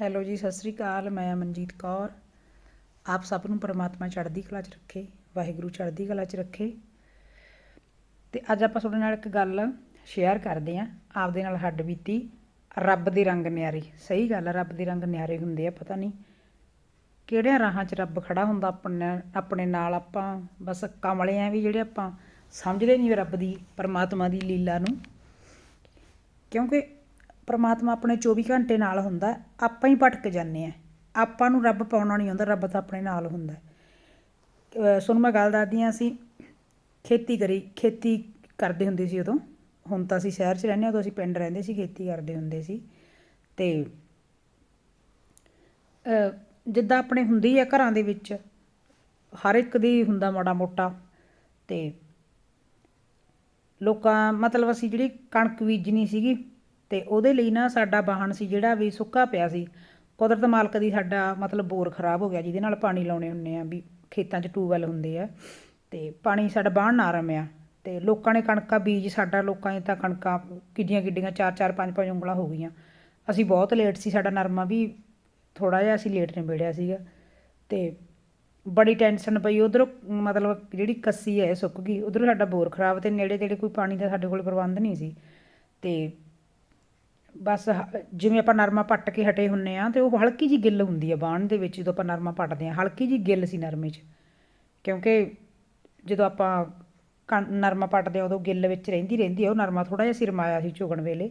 Hello ਜੀ, ਸਤਿ ਸ੍ਰੀ ਅਕਾਲ, ਮੈਂ ਮਨਜੀਤ ਕੌਰ। ਆਪ ਸਭ ਨੂੰ ਪਰਮਾਤਮਾ ਚੜ੍ਹਦੀ ਕਲਾ 'ਚ ਰੱਖੇ, ਵਾਹਿਗੁਰੂ ਚੜ੍ਹਦੀ ਕਲਾ 'ਚ ਰੱਖੇ। ਤੇ ਅੱਜ ਆਪਾਂ ਤੁਹਾਡੇ ਨਾਲ ਇੱਕ ਗੱਲ ਸ਼ੇਅਰ ਕਰਦੇ ਆਂ ਆਪਦੇ ਨਾਲ ਹੱਡ ਬੀਤੀ, ਰੱਬ ਦੇ ਰੰਗ ਨਿਆਰੇ। ਸਹੀ ਗੱਲ ਆ, ਰੱਬ ਦੇ ਰੰਗ ਨਿਆਰੇ ਹੁੰਦੇ ਆ, ਪਤਾ ਨਹੀਂ ਕਿਹੜਿਆਂ ਰਾਹਾਂ 'ਚ ਰੱਬ ਖੜਾ ਹੁੰਦਾ ਆਪਣੇ ਆਪਣੇ ਨਾਲ ਆਪਾਂ, ਬਸ ਕਮਲੇ ਆ ਵੀ ਜਿਹੜੇ ਆਪਾਂ ਸਮਝਦੇ ਨਹੀਂ ਵੀ ਰੱਬ ਦੀ, ਪਰਮਾਤਮਾ ਦੀ ਲੀਲਾ ਨੂੰ। ਕਿਉਂਕਿ ਪਰਮਾਤਮਾ ਆਪਣੇ 24 ਘੰਟੇ ਨਾਲ ਹੁੰਦਾ ਆਪਾਂ ਹੀ ਭਟਕ ਜਾਂਦੇ ਆ ਆਪਾਂ ਨੂੰ ਰੱਬ ਪਾਉਣਾ ਨਹੀਂ ਆਉਂਦਾ ਰੱਬ ਤਾਂ ਆਪਣੇ ਨਾਲ ਹੁੰਦਾ ਸੁਣ, ਮੈਂ ਗੱਲ ਦੱਸਦੀ ਹਾਂ, ਅਸੀਂ ਖੇਤੀ ਕਰੀ, ਖੇਤੀ ਕਰਦੇ ਹੁੰਦੇ ਸੀ ਉਦੋਂ। ਹੁਣ ਤਾਂ ਅਸੀਂ ਸ਼ਹਿਰ 'ਚ ਰਹਿੰਦੇ ਹਾਂ, ਉਦੋਂ ਅਸੀਂ ਪਿੰਡ ਰਹਿੰਦੇ ਸੀ, ਖੇਤੀ ਕਰਦੇ ਹੁੰਦੇ ਸੀ। ਤੇ ਜਿੱਦਾਂ ਆਪਣੇ ਹੁੰਦੀ ਆ ਘਰਾਂ ਦੇ ਵਿੱਚ, ਹਰ ਇੱਕ ਦੀ ਹੁੰਦਾ ਮਾੜਾ ਮੋਟਾ। ਤੇ ਲੋਕਾਂ, ਮਤਲਬ ਅਸੀਂ ਜਿਹੜੀ ਕਣਕ ਬੀਜਣੀ ਸੀਗੀ ਤੇ ਉਹਦੇ ਲਈ ਨਾ ਸਾਡਾ ਵਾਹਣ ਸੀ ਜਿਹੜਾ ਵੀ ਸੁੱਕਾ ਪਿਆ ਸੀ। ਕੁਦਰਤ ਮਾਲਕ ਦੀ ਸਾਡਾ ਮਤਲਬ ਬੋਰ ਖਰਾਬ ਹੋ ਗਿਆ ਜਿਹਦੇ ਨਾਲ ਪਾਣੀ ਲਾਉਣੇ ਹੁੰਨੇ ਆ ਵੀ ਖੇਤਾਂ 'ਚ ਟੂਬਵੈਲ ਹੁੰਦੇ ਆ ਤੇ ਪਾਣੀ ਸਾਡਾ ਬਾਹਣ ਨਾ ਰਮਿਆ ਤੇ ਲੋਕਾਂ ਨੇ ਕਣਕਾਂ, ਬੀਜ ਸਾਡਾ ਲੋਕਾਂ ਨੇ ਤਾਂ ਕਣਕਾਂ ਕਿੱਡੀਆਂ ਕਿੱਡੀਆਂ ਚਾਰ ਚਾਰ, ਪੰਜ ਪੰਜ ਉਂਗਲਾਂ ਹੋ ਗਈਆਂ। ਅਸੀਂ ਬਹੁਤ ਲੇਟ ਸੀ, ਸਾਡਾ ਨਰਮਾ ਵੀ ਥੋੜਾ ਜਿਹਾ ਅਸੀਂ ਲੇਟ ਨਿਬੇੜਿਆ ਸੀਗਾ ਤੇ ਬੜੀ ਟੈਨਸ਼ਨ ਪਈ। ਉਧਰੋਂ ਮਤਲਬ ਜਿਹੜੀ ਕੱਸੀ ਹੈ, ਸੁੱਕ ਗਈ, ਉਧਰੋਂ ਸਾਡਾ ਬੋਰ ਖਰਾਬ ਤੇ ਨੇੜੇ ਤੇੜੇ ਕੋਈ ਪਾਣੀ ਦਾ ਸਾਡੇ ਕੋਲ ਪ੍ਰਬੰਧ ਨਹੀਂ ਸੀ ਤੇ ਬਸ ਹ- ਜਿਵੇਂ ਆਪਾਂ ਨਰਮਾ ਪੱਟ ਕੇ ਹਟੇ ਹੁੰਨੇ ਆ, ਤੇ ਉਹ ਹਲਕੀ ਜੀ ਗਿੱਲ ਹੁੰਦੀ ਆ ਬਾਣ ਦੇ ਵਿੱਚ, ਜਦੋਂ ਆਪਾਂ ਨਰਮਾ ਪੱਟਦੇ ਆ, ਹਲਕੀ ਜੀ ਗਿੱਲ ਸੀ ਨਰਮੇ 'ਚ। ਕਿਉਂਕਿ ਜਦੋਂ ਆਪਾਂ ਕਣ- ਨਰਮਾ ਪੱਟਦੇ ਆ, ਉਦੋਂ ਗਿੱਲ ਵਿੱਚ ਰਹਿੰਦੀ ਰਹਿੰਦੀ ਆ, ਉਹ ਨਰਮਾ ਥੋੜਾ ਜਿਹਾ ਸਿਰਮਾਇਆ ਸੀ ਝੁਗਣ ਵੇਲੇ।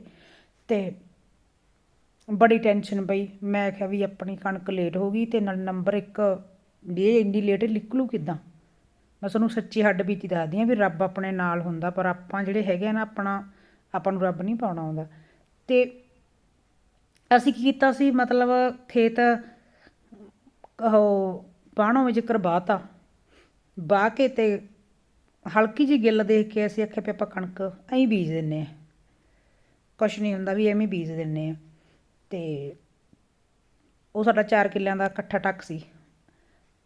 ਤੇ ਬੜੀ ਟੈਨਸ਼ਨ ਪਈ। ਮੈਂ ਕਿਹਾ ਵੀ ਆਪਣੀ ਕਣਕ ਲੇਟ ਹੋ ਗਈ, ਤੇ ਨਾਲ ਨੰਬਰ 1 ਵੀ ਇਹ ਇੰਨੀ ਲੇਟ ਨਿਕਲੂ ਕਿੱਦਾਂ? ਮੈਂ ਤੁਹਾਨੂੰ ਸੱਚੀ ਹੱਡ ਬੀਤੀ ਦੱਸਦੀ ਆ ਵੀ ਰੱਬ ਆਪਣੇ ਨਾਲ ਹੁੰਦਾ, ਪਰ ਆਪਾਂ ਜਿਹੜੇ ਹੈਗੇ ਆ ਨਾ, ਆਪਣਾ, ਆਪਾਂ ਨੂੰ ਰੱਬ ਨਹੀਂ ਪਾਉਣਾ ਆਉਂਦਾ। ਤੇ ਅਸੀਂ ਕੀ ਕੀਤਾ ਸੀ, ਮਤਲਬ ਖੇਤ ਉਹ ਬਾਣੋਂ ਵਿੱਚ ਕਰਵਾਤਾ। ਬਾਹ ਕੇ ਤੇ ਹਲਕੀ ਜੀ ਗਿੱਲ ਦੇਖ ਕੇ ਅਸੀਂ ਆਖਿਆ ਵੀ ਆਪਾਂ ਕਣਕ ਐਂ ਬੀਜ ਦਿੰਨੇ ਆ ਕੁਛ ਨਹੀਂ ਹੁੰਦਾ ਵੀ ਐਵੇਂ ਬੀਜ ਦਿੰਨੇ ਆ ਤੇ ਉਹ ਸਾਡਾ 4 ਕਿੱਲਿਆਂ ਦਾ ਇਕੱਠਾ ਟੱਕ ਸੀ।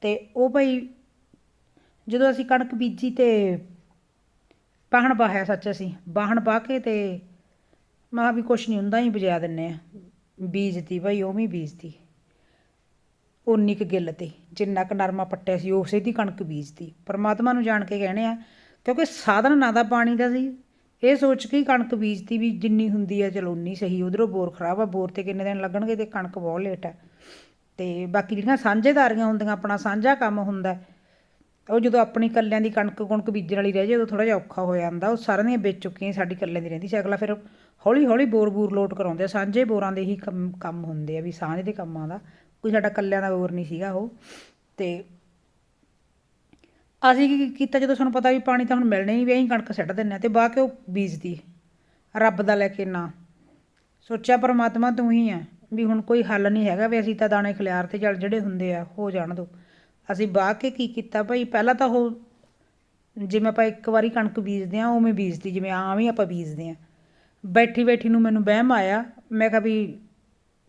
ਤੇ ਉਹ ਭਾਈ ਜਦੋਂ ਅਸੀਂ ਕਣਕ ਬੀਜੀ ਤੇ ਬਾਹਣ ਬਾਹਿਆ ਸੱਚ ਅਸੀਂ, ਬਾਹਣ ਬਾਹ ਕੇ ਤੇ ਮੈਂ ਵੀ ਕੁਛ ਨਹੀਂ ਹੁੰਦਾ ਹੀ ਬਜਾ ਦਿੰਨੇ ਆ। ਬੀਜਤੀ ਭਾਈ ਉਵੇਂ ਹੀ ਬੀਜਤੀ। ਉਨੀ ਕੁ ਗਿੱਲ ਤੇ, ਜਿੰਨਾ ਕੁ ਨਰਮਾ ਪੱਟਿਆ ਸੀ, ਉਸੇ ਦੀ ਕਣਕ ਬੀਜਤੀ। ਪਰਮਾਤਮਾ ਨੂੰ ਜਾਣ ਕੇ ਕਹਿਣੇ ਆ, ਕਿਉਂਕਿ ਸਾਧਨ ਨਾ ਦਾ ਪਾਣੀ ਦਾ ਸੀ। ਇਹ ਸੋਚ ਕੇ ਹੀ ਕਣਕ ਬੀਜਤੀ ਵੀ ਜਿੰਨੀ ਹੁੰਦੀ ਆ, ਚਲੋ ਉਨੀ ਸਹੀ, ਉਧਰੋਂ ਬੋਰ ਖਰਾਬ ਆ, ਬੋਰ ਤੇ ਕਿੰਨੇ ਦਿਨ ਲੱਗਣਗੇ ਤੇ ਕਣਕ ਬਹੁਤ ਲੇਟ ਹੈ ਤੇ ਬਾਕੀ ਜਿਹੜੀਆਂ ਸਾਂਝੇਦਾਰੀਆਂ ਹੁੰਦੀਆਂ, ਆਪਣਾ ਸਾਂਝਾ ਕੰਮ ਹੁੰਦਾ ਉਹ ਜਦੋਂ ਆਪਣੀ ਕੱਲਿਆਂ ਦੀ ਕਣਕ ਕੁਣਕ ਬੀਜਣ ਵਾਲੀ ਰਹਿ ਜਾਏ, ਉਦੋਂ ਥੋੜਾ ਜਿਹਾ ਔਖਾ ਹੋ ਜਾਂਦਾ। ਉਹ ਸਾਰਿਆਂ ਦੀਆਂ ਵੇਚ ਚੁੱਕੀਆਂ ਸਾਡੀ ਕੱਲਿਆਂ ਦੀ ਰਹਿੰਦੀ। ਸੀ ਅਗਲਾ ਫਿਰ ਹੌਲੀ ਹੌਲੀ ਬੋਰ ਬੂਰ ਲੋਟ ਕਰਾਉਂਦੇ। ਆ ਸਾਂਝੇ ਬੋਰਾਂ ਦੇ ਹੀ ਕੰਮ ਕੰਮ ਹੁੰਦੇ ਆ ਵੀ ਸਾਂਝ ਦੇ ਕੰਮਾਂ ਦਾ। ਕੋਈ ਸਾਡਾ ਕੱਲਿਆਂ ਦਾ ਬੋਰ ਨਹੀਂ ਸੀਗਾ ਉਹ। ਤੇ ਅਸੀਂ ਕੀ ਕੀਤਾ ਜਦੋਂ ਸਾਨੂੰ ਪਤਾ ਵੀ ਪਾਣੀ ਤਾਂ ਹੁਣ ਮਿਲਣਾ ਹੀ ਵੀ ਅਸੀਂ ਕਣਕ ਸੱਟ ਦਿੰਨੇ ਆ ਤੇ ਬਾਅਦ ਕੇ ਉਹ ਬੀਜਦੀ? ਰੱਬ ਦਾ ਲੈ ਕੇ ਨਾ। ਸੋਚਿਆ ਪਰਮਾਤਮਾ ਤੂੰ ਹੀ ਆ ਵੀ ਹੁਣ ਕੋਈ ਹੱਲ ਨਹੀਂ ਹੈਗਾ ਵੀ ਅਸੀਂ ਤਾਂ ਦਾਣੇ ਖਿਲਾਰ ਤੇ ਚੱਲ ਜਿਹੜੇ ਹੁੰਦੇ ਆ, ਹੋ ਜਾਣ ਦੋ। ਅਸੀਂ ਬਾਅਦ ਕੇ ਕੀ ਕੀਤਾ ਭਾਈ? ਪਹਿਲਾਂ ਤਾਂ ਉਹ ਜਿਵੇਂ ਆਪਾਂ ਇੱਕ ਵਾਰੀ ਕਣਕ ਬੀਜਦੇ ਆ ਉਵੇਂ ਬੀਜਦੀ, ਜਿਵੇਂ ਆਮ ਹੀ ਆਪਾਂ ਬੀਜਦੇ ਆ ਬੈਠੀ ਬੈਠੀ ਨੂੰ ਮੈਨੂੰ ਵਹਿਮ ਆਇਆ। ਮੈਂ ਕਿਹਾ ਵੀ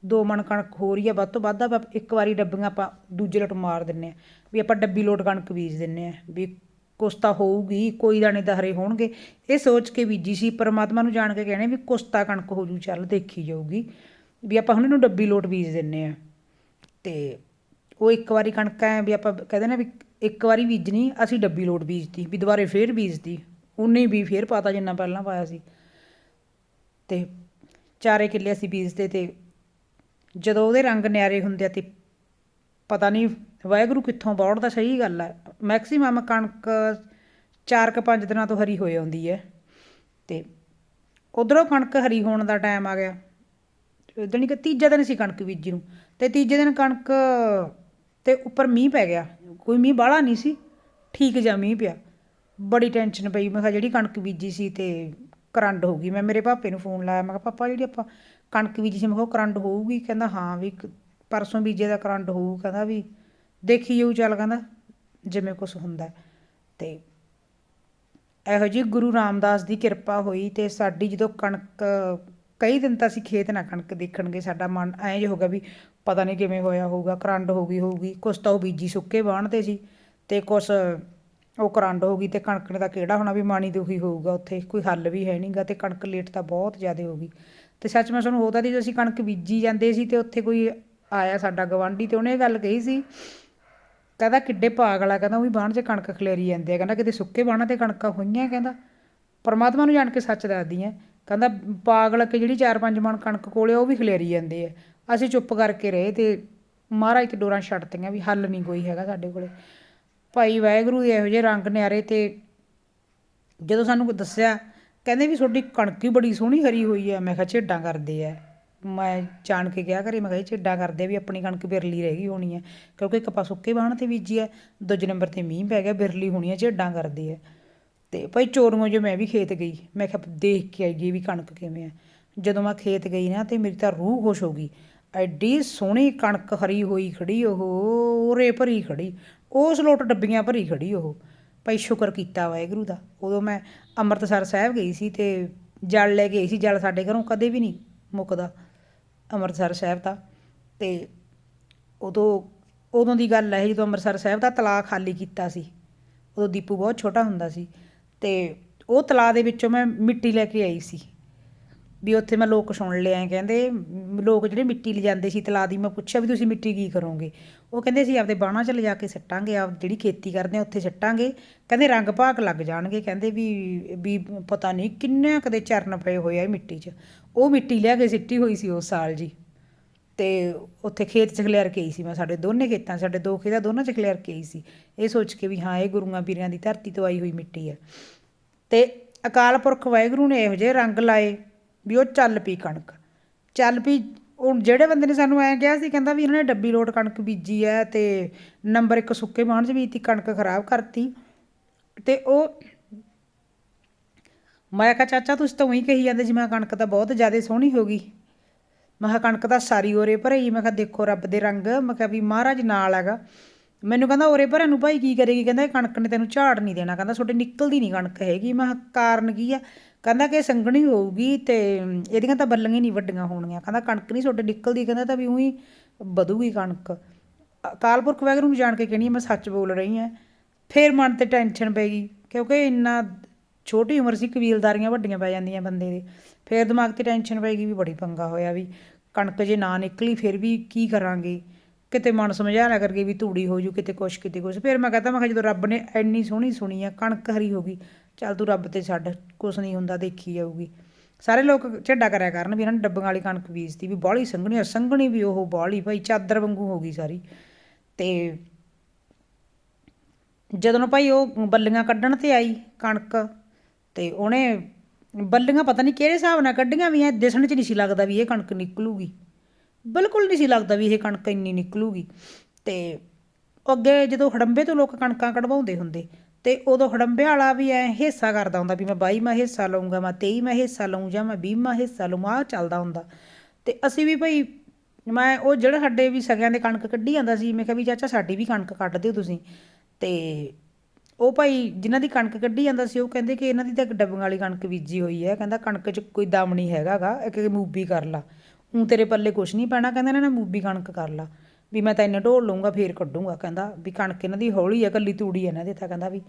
ਦੋ ਮਣ ਕਣਕ ਹੋ ਰਹੀ ਆ, ਵੱਧ ਤੋਂ ਵੱਧ ਆਪਾਂ ਇੱਕ ਵਾਰੀ ਡੱਬੀਆਂ ਆਪਾਂ ਦੂਜੇ ਲੋਟ ਮਾਰ ਦਿੰਨੇ ਆ ਵੀ ਆਪਾਂ ਡੱਬੀ ਲੋਟ ਕਣਕ ਬੀਜ ਦਿੰਨੇ ਆ ਵੀ ਕੁਸਤਾ ਹੋਊਗੀ, ਕੋਈ ਦਾਣੇ ਤਾਂ ਹਰੇ ਹੋਣਗੇ। ਇਹ ਸੋਚ ਕੇ ਬੀਜੀ ਸੀ, ਪਰਮਾਤਮਾ ਨੂੰ ਜਾਣ ਕੇ ਕਹਿਣੇ ਵੀ ਕੁਸਤਾ ਕਣਕ ਹੋ ਜੂ ਚੱਲ ਦੇਖੀ ਜਾਊਗੀ। ਵੀ ਆਪਾਂ ਹੁਣ ਇਹਨੂੰ ਡੱਬੀ ਲੋਟ ਬੀਜ ਦਿੰਨੇ ਆ ਤੇ ਉਹ ਇੱਕ ਵਾਰੀ ਕਣਕ ਐ ਵੀ ਆਪਾਂ ਕਹਿੰਦੇ ਨਾ ਵੀ ਇੱਕ ਵਾਰੀ ਬੀਜਣੀ, ਅਸੀਂ ਡੱਬੀ ਲੋਟ ਬੀਜਤੀ, ਵੀ ਦੁਬਾਰੇ ਫੇਰ ਬੀਜਤੀ। ਉਨੇ ਵੀ ਫੇਰ ਪਾਤਾ ਜਿੰਨਾ ਪਹਿਲਾਂ ਪਾਇਆ ਸੀ। ਤੇ ਚਾਰੇ ਕਿੱਲੇ ਅਸੀਂ ਬੀਜਦੇ ਤੇ ਜਦੋਂ ਉਹਦੇ ਰੰਗ ਨਿਆਰੇ ਹੁੰਦੇ ਆ ਤੇ ਪਤਾ ਨਹੀਂ ਵਾਹਿਗੁਰੂ ਕਿੱਥੋਂ ਬੌੜਦਾ, ਸਹੀ ਗੱਲ ਹੈ ਮੈਕਸਿਮਮ ਕਣਕ 4 ਕ 5 ਦਿਨਾਂ ਤੋਂ ਹਰੀ ਹੋ ਜਾਂਦੀ ਹੈ। ਤੇ ਉਧਰੋਂ ਕਣਕ ਹਰੀ ਹੋਣ ਦਾ ਟਾਈਮ ਆ ਗਿਆ। ਜਾਣੀ ਕਿ ਤੀਜਾ ਦਿਨ ਸੀ ਕਣਕ ਬੀਜੀ ਨੂੰ। ਤੇ ਤੀਜੇ ਦਿਨ ਕਣਕ ਤੇ ਉੱਪਰ ਮੀਂਹ ਪੈ ਗਿਆ। ਕੋਈ ਮੀਂਹ ਬਾਹਲਾ ਨਹੀਂ ਸੀ। ਠੀਕ ਜਿਹਾ ਮੀਂਹ ਪਿਆ। ਬੜੀ ਟੈਨਸ਼ਨ ਪਈ। ਮੈਂ ਕਿਹਾ ਜਿਹੜੀ ਕਣਕ ਬੀਜੀ ਸੀ ਤੇ ਕਰੰਟ ਹੋ ਗਈ ਮੈਂ ਮੇਰੇ ਪਾਪੇ ਨੂੰ ਫੋਨ ਲਾਇਆ। ਮੈਂ ਕਿਹਾ, ਪਾਪਾ, ਜਿਹੜੀ ਆਪਾਂ ਕਣਕ ਬੀਜੀ ਸੀ, ਮੈਂ ਕਿਹਾ ਕਰੰਟ ਹੋਊਗੀ? ਕਹਿੰਦਾ, ਹਾਂ ਵੀ ਪਰਸੋਂ ਬੀਜੇ ਦਾ ਕਰੰਟ ਹੋਊ। ਕਹਿੰਦਾ ਵੀ ਦੇਖੀ ਜਾਊ ਚੱਲ। ਕਹਿੰਦਾ, ਜਿਵੇਂ ਕੁਝ ਹੁੰਦਾ ਤੇ ਇਹੋ ਜੀ ਗੁਰੂ ਰਾਮਦਾਸ ਦੀ ਕਿਰਪਾ ਹੋਈ ਤੇ ਸਾਡੀ ਜਦੋਂ ਕਣਕ, ਕਈ ਦਿਨ ਤਾਂ ਅਸੀਂ ਖੇਤ ਨਾ ਕਣਕ ਦੇਖਣਗੇ, ਸਾਡਾ ਮਨ ਐਂ ਜਿਹਾ ਹੋ ਗਿਆ ਵੀ ਪਤਾ ਨਹੀਂ ਕਿਵੇਂ ਹੋਇਆ ਹੋਊਗਾ ਕਰੰਡ ਹੋ ਗਈ ਹੋਊਗੀ, ਕੁਛ ਤਾਂ ਉਹ ਬੀਜੀ ਸੁੱਕੇ ਬਾਣਦੇ ਸੀ ਤੇ ਕੁਛ ਉਹ ਕਰੰਡ ਹੋ ਗਈ ਤੇ ਕਣਕ ਨੇ ਤਾਂ ਕਿਹੜਾ ਹੋਣਾ ਵੀ ਮਾਣੀ ਦੁਖੀ ਹੋਊਗਾ ਉੱਥੇ, ਕੋਈ ਹੱਲ ਵੀ ਹੈ ਨਹੀਂਗਾ ਤੇ ਕਣਕ ਲੇਟ ਤਾਂ ਬਹੁਤ ਜ਼ਿਆਦਾ ਹੋ ਗਈ। ਤੇ ਸੱਚ ਮੈਂ ਤੁਹਾਨੂੰ ਉਹਦਾ ਦੀ ਅਸੀਂ ਕਣਕ ਬੀਜੀ ਜਾਂਦੇ ਸੀ ਤੇ ਉੱਥੇ ਕੋਈ ਆਇਆ ਸਾਡਾ ਗਵਾਂਢੀ ਤੇ ਉਹਨੇ ਇਹ ਗੱਲ ਕਹੀ ਸੀ, ਕਹਿੰਦਾ ਕਿੱਡੇ ਪਾਗਲ ਆ, ਕਹਿੰਦਾ ਉਹ ਵੀ ਬਾਣ 'ਚ ਕਣਕ ਖਲੇਰੀ ਜਾਂਦੇ ਆ, ਕਹਿੰਦਾ ਕਿਤੇ ਸੁੱਕੇ ਬਾਣਾ ਤੇ ਕਣਕਾਂ ਹੋਈਆਂ ਕਹਿੰਦਾ। ਪਰਮਾਤਮਾ ਨੂੰ ਜਾਣ ਕੇ ਸੱਚ ਦੱਸਦੀ ਆ, ਕਹਿੰਦਾ ਪਾਗਲ ਕਿ ਜਿਹੜੀ 4-5 ਮਣ ਕਣਕ ਕੋਲੇ ਉਹ ਵੀ ਖਲੇਰੀ ਜਾਂਦੇ ਆ। ਅਸੀਂ ਚੁੱਪ ਕਰਕੇ ਰਹੇ ਤੇ ਮਹਾਰਾਜ ਤੇ ਡੋਰਾਂ ਛੱਡਤੀਆਂ ਵੀ ਹੱਲ ਨਹੀਂ ਕੋਈ ਹੈਗਾ ਸਾਡੇ ਕੋਲੇ। ਭਾਈ ਵਾਹਿਗੁਰੂ ਦੇ ਇਹੋ ਜਿਹੇ ਰੰਗ ਨਿਆਰੇ ਤੇ ਜਦੋਂ ਸਾਨੂੰ ਕੋਈ ਦੱਸਿਆ, ਕਹਿੰਦੇ ਵੀ ਤੁਹਾਡੀ ਕਣਕ ਹੀ ਬੜੀ ਸੋਹਣੀ ਹਰੀ ਹੋਈ ਹੈ। ਮੈਂ ਕਿਹਾ ਝੇਡਾਂ ਕਰਦੇ ਆ। ਮੈਂ ਜਾਣ ਕੇ ਕਿਹਾ ਕਰੇ ਮੈਂ ਕਿਹਾ ਜੀ ਝੇਡਾਂ ਕਰਦੇ ਆ ਵੀ ਆਪਣੀ ਕਣਕ ਬਿਰਲੀ ਰਹਿ ਗਈ ਹੋਣੀ ਹੈ, ਕਿਉਂਕਿ ਕਪਾ ਸੁੱਕੇ ਬਾਣ ਤੇ ਬੀਜੀ ਹੈ, ਦੂਜੇ ਨੰਬਰ ਤੇ ਮੀਂਹ ਪੈ ਗਿਆ, ਬਿਰਲੀ ਹੋਣੀ ਹੈ ਝੇਡਾਂ ਕਰਦੇ ਆ। ਤੇ ਭਾਈ ਚੋਰੋਂ ਜੇ ਮੈਂ ਵੀ ਖੇਤ ਗਈ। ਮੈਂ ਕਿਹਾ ਦੇਖ ਕੇ ਆਈਏ ਵੀ ਕਣਕ ਕਿਵੇਂ ਹੈ। ਜਦੋਂ ਮੈਂ ਖੇਤ ਗਈ ਨਾ ਤੇ ਮੇਰੀ ਤਾਂ ਰੂਹ ਖੁਸ਼ ਹੋ ਗਈ। ਐਡੀ ਸੋਹਣੀ ਕਣਕ ਹਰੀ ਹੋਈ ਖੜੀ ਉਹ, ਉਰੇ ਭਰੀ ਖੜੀ, ਉਸ ਲੋਟ ਡੱਬੀਆਂ ਭਰੀ ਖੜੀ ਉਹ। ਭਾਈ ਸ਼ੁਕਰ ਕੀਤਾ ਵਾਹਿਗੁਰੂ ਦਾ। ਉਦੋਂ ਮੈਂ ਅੰਮ੍ਰਿਤਸਰ ਸਾਹਿਬ ਗਈ ਸੀ ਤੇ ਜਲ ਲੈ ਕੇ ਗਈ ਸੀ, ਜਲ ਸਾਡੇ ਘਰੋਂ ਕਦੇ ਵੀ ਨਹੀਂ ਮੁੱਕਦਾ ਅੰਮ੍ਰਿਤਸਰ ਸਾਹਿਬ ਦਾ। ਤੇ ਉਦੋਂ ਉਦੋਂ ਦੀ ਗੱਲ ਹੈ, ਜਦੋਂ ਅੰਮ੍ਰਿਤਸਰ ਸਾਹਿਬ ਦਾ ਤਲਾਅ ਖਾਲੀ ਕੀਤਾ ਸੀ, ਉਦੋਂ ਦੀਪੂ ਬਹੁਤ ਛੋਟਾ ਹੁੰਦਾ ਸੀ। ਤੇ ਉਹ ਤਲਾਅ ਦੇ ਵਿੱਚੋਂ ਮੈਂ ਮਿੱਟੀ ਲੈ ਕੇ ਆਈ ਸੀ। ਵੀ ਉੱਥੇ ਮੈਂ ਲੋਕ ਸੁਣ ਲਿਆ ਕਹਿੰਦੇ ਲੋਕ ਜਿਹੜੇ ਮਿੱਟੀ ਲਿਜਾਂਦੇ ਸੀ ਤਲਾ ਦੀ, ਮੈਂ ਪੁੱਛਿਆ ਵੀ ਤੁਸੀਂ ਮਿੱਟੀ ਕੀ ਕਰੋਗੇ? ਉਹ ਕਹਿੰਦੇ ਅਸੀਂ ਆਪਦੇ ਬਾਣਾ 'ਚ ਲਿਜਾ ਕੇ ਸੱਟਾਂਗੇ, ਆਪ ਜਿਹੜੀ ਖੇਤੀ ਕਰਦੇ ਆ ਉੱਥੇ ਸੱਟਾਂਗੇ। ਕਹਿੰਦੇ ਰੰਗ ਭਾਗ ਲੱਗ ਜਾਣਗੇ, ਕਹਿੰਦੇ ਵੀ ਵੀ ਪਤਾ ਨਹੀਂ ਕਿੰਨੇ ਕਦੇ ਚਰਨ ਪਏ ਹੋਏ ਆ ਮਿੱਟੀ 'ਚ। ਉਹ ਮਿੱਟੀ ਲਿਆ ਕੇ ਸਿੱਟੀ ਹੋਈ ਸੀ ਉਸ ਸਾਲ ਜੀ। ਤੇ ਉੱਥੇ ਖੇਤ ਚ ਖਲਿਆਰ ਕੇ ਆਈ ਸੀ ਮੈਂ, ਸਾਡੇ ਦੋਨੇ ਖੇਤਾਂ, ਸਾਡੇ ਦੋ ਖੇਤਾਂ ਦੋਨਾਂ ਚ ਖਲਿਆਰ ਕੇ ਆਈ ਸੀ। ਇਹ ਸੋਚ ਕੇ ਵੀ ਹਾਂ, ਇਹ ਗੁਰੂਆਂ ਪੀਰਾਂ ਦੀ ਧਰਤੀ ਤੋਂ ਆਈ ਹੋਈ ਮਿੱਟੀ ਹੈ ਤੇ ਅਕਾਲ ਪੁਰਖ ਵਾਹਿਗੁਰੂ ਨੇ ਇਹੋ ਜਿਹੇ ਰੰਗ ਲਾਏ। ਵੀ ਉਹ ਚੱਲ ਪਈ ਕਣਕ। ਚੱਲ ਪਈ ਉਹ ਜਿਹੜੇ ਬੰਦੇ ਨੇ ਸਾਨੂੰ ਐਂ ਕਿਹਾ ਸੀ, ਕਹਿੰਦਾ ਵੀ ਇਹਨਾਂ ਨੇ ਡੱਬੀ ਲੋਟ ਕਣਕ ਬੀਜੀ ਹੈ ਤੇ ਨੰਬਰ 1 ਸੁੱਕੇ ਬਾਣ 'ਚ ਬੀਜਤੀ ਕਣਕ ਖਰਾਬ ਕਰਤੀ। ਤੇ ਉਹ ਮੈਂ ਕਿਹਾ, ਚਾਚਾ ਤੁਸੀਂ ਤਾਂ ਉਹੀ ਕਹੀ ਜਾਂਦੇ ਜਿਵੇਂ ਕਣਕ ਤਾਂ ਬਹੁਤ ਜ਼ਿਆਦਾ ਸੋਹਣੀ ਹੋ ਗਈ। ਮੈਂ ਕਿਹਾ ਕਣਕ ਤਾਂ ਸਾਰੀ ਓਰੇ ਭਰਈ, ਮੈਂ ਕਿਹਾ ਦੇਖੋ ਰੱਬ ਦੇ ਰੰਗ, ਮੈਂ ਕਿਹਾ ਵੀ ਮਹਾਰਾਜ ਨਾਲ ਹੈਗਾ। ਮੈਨੂੰ ਕਹਿੰਦਾ ਓਰੇ ਭਰਨ ਨੂੰ ਭਾਈ ਕੀ ਕਰੇਗੀ? ਕਹਿੰਦਾ ਇਹ ਕਣਕ ਨੇ ਤੈਨੂੰ ਝਾੜ ਨਹੀਂ ਦੇਣਾ। ਕਹਿੰਦਾ ਤੁਹਾਡੇ ਨਿਕਲਦੀ ਨਹੀਂ ਕਣਕ ਹੈਗੀ। ਮੈਂ ਕਿਹਾ, ਕਾਰਨ ਕੀ ਆ? ਕਹਿੰਦਾ ਕਿ ਇਹ ਸੰਘਣੀ ਹੋਊਗੀ ਤੇ ਇਹਦੀਆਂ ਤਾਂ ਬੱਲੀਆਂ ਨਹੀਂ ਵੱਡੀਆਂ ਹੋਣਗੀਆਂ। ਕਹਿੰਦਾ ਕਣਕ ਨਹੀਂ ਤੁਹਾਡੇ ਨਿਕਲਦੀ। ਕਹਿੰਦਾ ਤਾਂ ਵੀ ਉਹੀ ਵਧੂਗੀ ਕਣਕ। ਅਕਾਲ ਪੁਰਖ ਵਾਹਿਗੁਰੂ ਨੂੰ ਜਾਣ ਕੇ ਕਹਿਣੀ ਮੈਂ ਸੱਚ ਬੋਲ ਰਹੀ ਹਾਂ ਫੇਰ ਮਨ ਤੇ ਟੈਨਸ਼ਨ ਪੈ ਗਈ, ਕਿਉਂਕਿ ਇੰਨਾ ਛੋਟੀ ਉਮਰ ਸੀ, ਕਬੀਲਦਾਰੀਆਂ ਵੱਡੀਆਂ ਪੈ ਜਾਂਦੀਆਂ ਬੰਦੇ ਦੇ। ਫੇਰ ਦਿਮਾਗ ਤੇ ਟੈਨਸ਼ਨ ਪੈ ਗਈ ਵੀ ਬੜੀ ਪੰਗਾ ਹੋਇਆ ਵੀ ਕਣਕ ਜੇ ਨਾ ਨਿਕਲੀ, ਫਿਰ ਵੀ ਕੀ ਕਰਾਂਗੇ? ਕਿਤੇ ਮਨ ਸਮਝਾ ਲਿਆ ਕਰਕੇ ਵੀ ਧੂੜੀ ਹੋ ਜੂ, ਕਿਤੇ ਕੁਛ ਕਿਤੇ ਕੁਛ। ਫਿਰ ਮੈਂ ਕਹਤਾ, ਮੈਂ ਕਿਹਾ ਜਦੋਂ ਰੱਬ ਨੇ ਇੰਨੀ ਸੋਹਣੀ ਸੁਣੀ ਆ, ਕਣਕ ਹਰੀ ਹੋ ਗਈ, ਚੱਲ ਤੂੰ ਰੱਬ ਤੇ ਛੱਡ, ਕੁਛ ਨਹੀਂ ਹੁੰਦਾ, ਦੇਖੀ ਜਾਊਗੀ। ਸਾਰੇ ਲੋਕ ਝੱਡਾ ਕਰਿਆ ਕਰਨ ਵੀ ਇਹਨਾਂ ਨੇ ਡੱਬੀਆਂ ਵਾਲੀ ਕਣਕ ਬੀਜਤੀ, ਵੀ ਬਾਹਲੀ ਸੰਘਣੀ ਆ, ਸੰਘਣੀ ਵੀ ਉਹ ਬਾਹਲੀ ਭਾਈ, ਚਾਦਰ ਵਾਂਗੂ ਹੋ ਗਈ ਸਾਰੀ। ਤੇ ਜਦੋਂ ਭਾਈ ਉਹ ਬੱਲੀਆਂ ਕੱਢਣ ਤੇ ਆਈ ਕਣਕ, ਤੇ ਉਹਨੇ ਬੱਲੀਆਂ ਪਤਾ ਨਹੀਂ ਕਿਹੜੇ ਹਿਸਾਬ ਨਾਲ ਕੱਢੀਆਂ ਵੀ ਐ ਦਿਸਣ 'ਚ ਨਹੀਂ ਸੀ ਲੱਗਦਾ ਵੀ ਇਹ ਕਣਕ ਨਿਕਲੂਗੀ। ਬਿਲਕੁਲ ਨਹੀਂ ਸੀ ਲੱਗਦਾ ਵੀ ਇਹ ਕਣਕ ਇੰਨੀ ਨਿਕਲੂਗੀ। ਤੇ ਅੱਗੇ ਜਦੋਂ ਹੜੰਬੇ ਤੋਂ ਲੋਕ ਕਣਕਾਂ ਕਢਵਾਉਂਦੇ ਹੁੰਦੇ, ਤੇ ਉਦੋਂ ਹੜੰਬੇ ਵਾਲਾ ਵੀ ਐ ਹਿੱਸਾ ਕਰਦਾ ਹੁੰਦਾ ਵੀ ਮੈਂ 22ਵਾਂ ਹਿੱਸਾ ਲਊਂਗਾ, ਮੈਂ 23ਵਾਂ ਹਿੱਸਾ ਲਊਂ ਜਾਂ ਮੈਂ 20ਵਾਂ ਹਿੱਸਾ ਲਊਂ, ਆਹ ਚੱਲਦਾ ਹੁੰਦਾ। ਤੇ ਅਸੀਂ ਵੀ ਭਾਈ ਮੈਂ ਉਹ ਜਿਹੜਾ ਸਾਡੇ ਵੀ ਸਗਿਆਂ ਦੇ ਕਣਕ ਕੱਢੀ ਜਾਂਦਾ ਸੀ, ਮੈਂ ਕਿਹਾ ਵੀ ਚਾਚਾ ਸਾਡੀ ਵੀ ਕਣਕ ਕੱਢ ਦਿਓ ਤੁਸੀਂ। ਤੇ ਉਹ ਭਾਈ ਜਿਨ੍ਹਾਂ ਦੀ ਕਣਕ ਕੱਢੀ ਜਾਂਦਾ ਸੀ, ਉਹ ਕਹਿੰਦੇ ਕਿ ਇਹਨਾਂ ਦੀ ਤਾਂ ਇੱਕ ਡੱਬੀਆਂ ਵਾਲੀ ਕਣਕ ਬੀਜੀ ਹੋਈ ਹੈ, ਕਹਿੰਦਾ ਕਣਕ 'ਚ ਕੋਈ ਦਮ ਨਹੀਂ ਹੈਗਾਗਾ, ਇੱਕ ਮੂਬੀ ਕਰ ਲਾ। ਹੂੰ, ਤੇਰੇ ਪੱਲੇ ਕੁਛ ਨਹੀਂ ਪੈਣਾ, ਕਹਿੰਦਾ ਇਹਨਾਂ ਨੇ ਮੂਬੀ ਕਣਕ ਕਰ ਲਾ। ਵੀ ਮੈਂ ਤਾਂ ਇੰਨੇ ਢੋਲ ਲਊਂਗਾ, ਫੇਰ ਕੱਢੂੰਗਾ, ਕਹਿੰਦਾ ਵੀ ਕਣਕ ਇਹਨਾਂ ਦੀ ਹੌਲੀ ਆ, ਕੱਲੀ ਤੂੜੀ ਆ ਇਹਨਾਂ ਦੇ, ਤਾਂ ਕਹਿੰਦਾ ਵੀ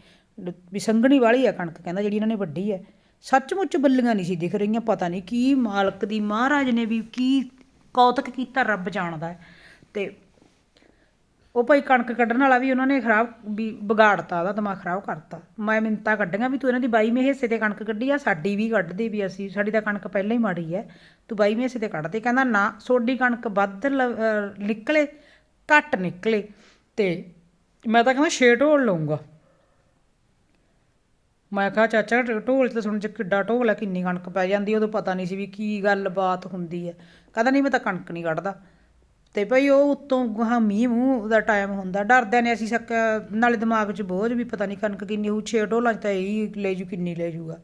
ਵੀ ਸੰਘਣੀ ਵਾਲੀ ਆ ਕਣਕ, ਕਹਿੰਦਾ ਜਿਹੜੀ ਇਹਨਾਂ ਨੇ ਵੱਢੀ ਹੈ ਸੱਚਮੁੱਚ ਬੱਲੀਆਂ ਨਹੀਂ ਸੀ ਦਿਖ ਰਹੀਆਂ, ਪਤਾ ਨਹੀਂ ਕੀ ਮਾਲਕ ਦੀ, ਮਹਾਰਾਜ ਨੇ ਵੀ ਕੀ ਕੌਤਕ ਕੀਤਾ, ਰੱਬ ਜਾਣਦਾ ਹੈ। ਤੇ ਉਹ ਭਾਈ ਕਣਕ ਕੱਢਣ ਵਾਲਾ ਵੀ ਉਹਨਾਂ ਨੇ ਖਰਾਬ, ਵੀ ਵਿਗਾੜਤਾ, ਉਹਦਾ ਦਿਮਾਗ ਖਰਾਬ ਕਰਤਾ। ਮੈਂ ਮਿੰਤਾ ਕੱਢੀਆਂ ਵੀ ਤੂੰ ਇਹਨਾਂ ਦੀ 22ਵੇਂ ਹਿੱਸੇ ਤੇ ਕਣਕ ਕੱਢੀ ਆ, ਸਾਡੀ ਵੀ ਕੱਢ ਦੇ ਵੀ ਅਸੀਂ, ਸਾਡੀ ਤਾਂ ਕਣਕ ਪਹਿਲਾਂ ਹੀ ਮਾੜੀ ਹੈ। ਤੂੰ 22ਵੇਂ ਹਿੱਸੇ ਤੇ ਕੱਢ ਦੇ ਕਹਿੰਦਾ ਨਾ ਸੋਡੀ ਕਣਕ ਵੱਧ ਲ- ਨਿਕਲੇ, ਘੱਟ ਨਿਕਲੇ ਤੇ ਮੈਂ ਤਾਂ ਕਹਿੰਦਾ ਛੇ ਢੋਲ ਲਊਂਗਾ। ਮੈਂ ਕਿਹਾ, ਚਾਚਾ, ਢੋਲ 'ਚ ਤਾਂ ਸੁਣ ਚ ਕਿੱਡਾ ਢੋਲ ਹੈ ਕਿੰਨੀ ਕਣਕ ਪੈ ਜਾਂਦੀ ਉਦੋਂ ਪਤਾ ਨਹੀਂ ਸੀ ਵੀ ਕੀ ਗੱਲਬਾਤ ਹੁੰਦੀ ਹੈ ਕਹਿੰਦਾ, ਨਹੀਂ, ਮੈਂ ਤਾਂ ਕਣਕ ਨਹੀਂ ਕੱਢਦਾ। ਤੇ ਭਈ ਉਹ ਉੱਤੋਂ ਗਾਹਾਂ ਮੀਂਹ ਮੂੰਹ ਦਾ ਟਾਈਮ ਹੁੰਦਾ, ਡਰਦਿਆਂ ਨੇ ਅਸੀਂ ਸੱਕ, ਨਾਲੇ ਦਿਮਾਗ 'ਚ ਬੋਝ ਵੀ ਪਤਾ ਨਹੀਂ ਕਣਕ ਕਿੰਨੀ ਹੋਊ, ਛੇ ਢੋਲਾਂ 'ਚ ਤਾਂ ਇਹੀ ਲੈ ਜੂ, ਕਿੰਨੀ ਲੈ ਜੂਗਾ।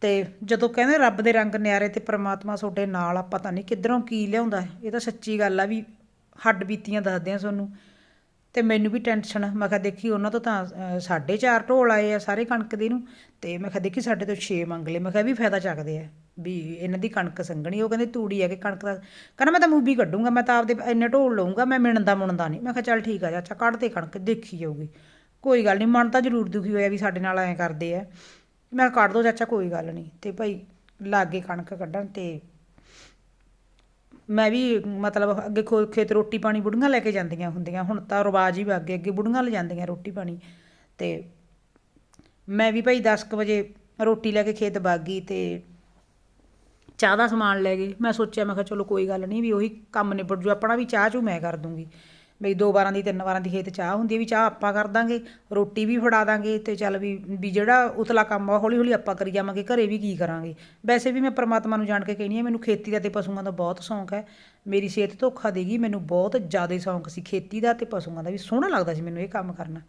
ਤੇ ਜਦੋਂ ਕਹਿੰਦੇ ਰੱਬ ਦੇ ਰੰਗ ਨਿਆਰੇ ਤੇ ਪ੍ਰਮਾਤਮਾ ਤੁਹਾਡੇ ਨਾਲ ਆ ਪਤਾ ਨਹੀਂ ਕਿੱਧਰੋਂ ਕੀ ਲਿਆਉਂਦਾ? ਇਹ ਤਾਂ ਸੱਚੀ ਗੱਲ ਆ ਵੀ ਹੱਡ ਬੀਤੀਆਂ ਦੱਸਦੇ ਆ ਤੁਹਾਨੂੰ। ਤੇ ਮੈਨੂੰ ਵੀ ਟੈਨਸ਼ਨ ਮੈਂ ਕਿਹਾ ਦੇਖੀ ਉਹਨਾਂ ਤੋਂ ਤਾਂ ਅਹ, ਸਾਢੇ ਚਾਰ ਢੋਲ ਆਏ ਆ ਸਾਰੇ ਕਣਕ ਦੇ ਨੂੰ। ਤੇ ਮੈਂ ਕਿਹਾ ਦੇਖੀ ਸਾਡੇ ਤੋਂ 6 ਮੰਗ ਲਏ ਮੈਂ ਕਿਹਾ ਇਹ ਵੀ ਫਾਇਦਾ ਚੱਕਦੇ ਆ ਵੀ ਇਹਨਾਂ ਦੀ ਕਣਕ ਸੰਘਣੀ। ਉਹ ਕਹਿੰਦੇ ਤੂੜੀ ਆ ਕਿ ਕਣਕ ਦਾ ਕਹਿੰਦਾ ਮੈਂ ਤਾਂ ਮੂਵੀ ਕੱਢੂੰਗਾ। ਮੈਂ ਤਾਂ ਆਪਦੇ ਇੰਨੇ ਢੋਲ ਲਊਂਗਾ ਮੈਂ ਮਿਣਦਾ ਮੁਣਦਾ ਨਹੀਂ। ਮੈਂ ਕਿਹਾ ਚੱਲ ਠੀਕ ਆ ਚਾਚਾ ਕੱਢ ਦੇ ਕਣਕ ਦੇਖੀ ਜਾਊਗੀ। ਕੋਈ ਗੱਲ ਨਹੀਂ ਮਨ ਤਾਂ ਜ਼ਰੂਰ ਦੁਖੀ ਹੋਇਆ ਵੀ ਸਾਡੇ ਨਾਲ ਐਂ ਕਰਦੇ ਆ। ਮੈਂ ਕੱਢ ਦੋ ਚਾਚਾ, ਕੋਈ ਗੱਲ ਨਹੀਂ। ਤੇ ਭਾਈ ਲਾਗੇ ਕਣਕ ਕੱਢਣ ਤੇ ਮੈਂ ਵੀ ਮਤਲਬ ਅੱਗੇ ਖੋ, ਖੇਤ ਰੋਟੀ ਪਾਣੀ ਬੁੜੀਆਂ ਲੈ ਕੇ ਜਾਂਦੀਆਂ ਹੁੰਦੀਆਂ। ਹੁਣ ਤਾਂ ਰਿਵਾਜ ਹੀ ਵਗ ਗਏ ਅੱਗੇ ਬੁੜੀਆਂ ਲੈ ਜਾਂਦੀਆਂ ਰੋਟੀ ਪਾਣੀ। ਤੇ ਮੈਂ ਵੀ ਭਾਈ 10 ਕੁ ਵਜੇ ਰੋਟੀ ਲੈ ਕੇ ਖੇਤ ਵਗ ਗਈ ਤੇ ਚਾਹ ਦਾ ਸਮਾਨ ਲੈ ਗਏ ਮੈਂ ਸੋਚਿਆ, ਮੈਂ ਕਿਹਾ ਚਲੋ ਕੋਈ ਗੱਲ ਨਹੀਂ, ਵੀ ਉਹੀ ਕੰਮ ਨਿਬੜ ਜੂ, ਆਪਣਾ ਵੀ ਚਾਹ ਚੂ ਮੈਂ ਕਰ ਦੂੰਗੀ। ਬਈ ਦੋ ਵਾਰਾਂ ਦੀ, ਤਿੰਨ ਵਾਰਾਂ ਦੀ ਖੇਤ ਚਾਹ ਹੁੰਦੀ ਹੈ ਵੀ ਚਾਹ ਆਪਾਂ ਕਰ ਦਾਂਗੇ, ਰੋਟੀ ਵੀ ਫੜਾ ਦਾਂਗੇ ਤੇ ਚੱਲ ਵੀ ਵੀ ਜਿਹੜਾ ਉਤਲਾ ਕੰਮ ਆ ਹੌਲੀ ਹੌਲੀ ਆਪਾਂ ਕਰੀ ਜਾਵਾਂਗੇ, ਘਰੇ ਵੀ ਕੀ ਕਰਾਂਗੇ। ਵੈਸੇ ਵੀ ਮੈਂ ਪ੍ਰਮਾਤਮਾ ਨੂੰ ਜਾਣ ਕੇ ਕਹਿਣੀ ਆ ਮੈਨੂੰ ਖੇਤੀ ਦਾ ਤੇ ਪਸ਼ੂਆਂ ਦਾ ਬਹੁਤ ਸ਼ੌਂਕ ਹੈ। ਮੇਰੀ ਸਿਹਤ ਧੋਖਾ ਦੇਗੀ ਮੈਨੂੰ ਬਹੁਤ ਜ਼ਿਆਦਾ ਸ਼ੌਂਕ ਸੀ ਖੇਤੀ ਦਾ ਤੇ ਪਸ਼ੂਆਂ ਦਾ, ਵੀ ਸੋਹਣਾ ਲੱਗਦਾ ਸੀ ਮੈਨੂੰ ਇਹ ਕੰਮ ਕਰਨਾ।